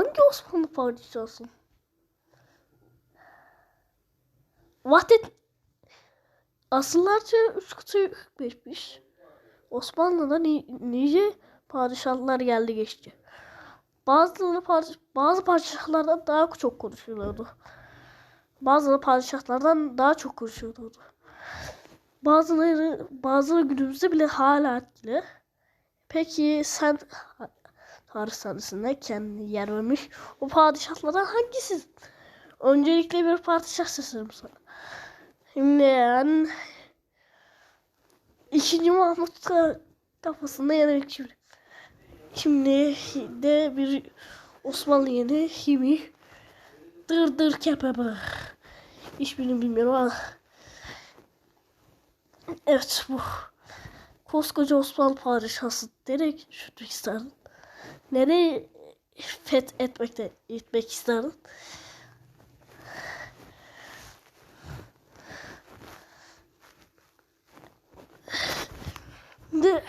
Hangi Osmanlı padişahı? Vahdet asıllarca üst kıtayı hükmetmiş. Osmanlı'da ni nice padişahlar geldi geçti. Bazıları padişah, bazı padişahlardan daha çok konuşuluyordu. Bazıları padişahlardan daha çok konuşuluyordu. Bazıları bazıları günümüzde bile hala etkili. Peki sen tarih sahnesinde kendini yer vermiş o padişahlardan hangisi? Öncelikle bir padişah seçelim sana. Şimdi yani ikinci Mahmut ka- kafasında yenerek şimdi. Şimdi de bir Osmanlı yeni Himi dır dır kebabı. Hiçbirini bilmiyorum ama evet bu koskoca Osmanlı padişahı nereye gitmek isterdin? Nereye feth etmekte etmek isterdin? De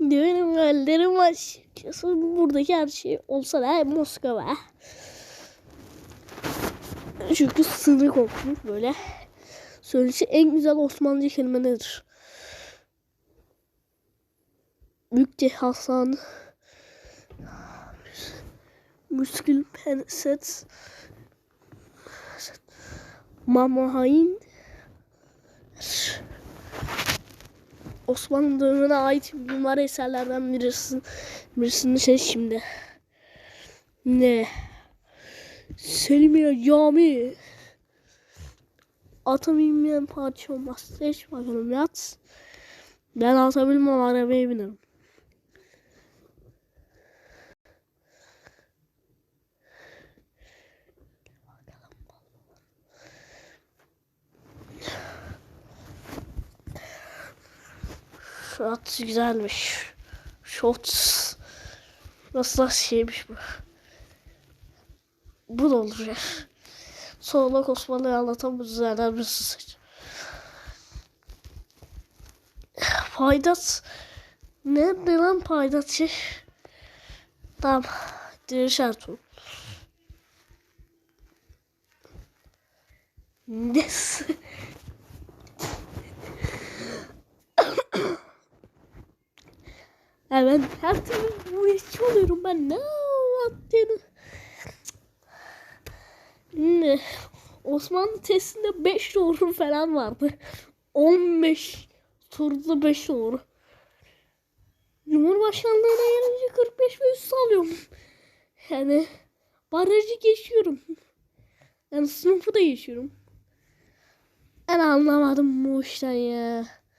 Benim hallerim var. Kesin buradaki her şey olsa da Moskova. Çünkü sınır kokmuş böyle. Söyleşi en güzel Osmanlıca kelime nedir? Mükte Hasan Müskül Penset Mama Hain Osmanlı dönemine ait mimari eserlerden birisi, birisini şey şimdi. Ne? Selimiye Cami. Ata binmeyen padişah olmaz. Seç bakalım yat. Ben ata bilmem arabaya binerim. At güzelmiş. Shots. Nasıl şeymiş bu. Bu da olur ya. Sonra Osmanlı'yı anlatan bu düzenler birisi seç. Paydat. Ne ne lan paydat şey? Tamam. Diriş Ertuğrul. Neyse. Ya ben her türlü işçi oluyorum ben ne yaptığını. Ne? Osmanlı testinde 5 doğru falan vardı. 15 turda 5 doğru. Cumhurbaşkanlığına gelince 45 ve üstü alıyorum. Yani barajı geçiyorum. Yani sınıfı da geçiyorum. Ben anlamadım bu işten ya.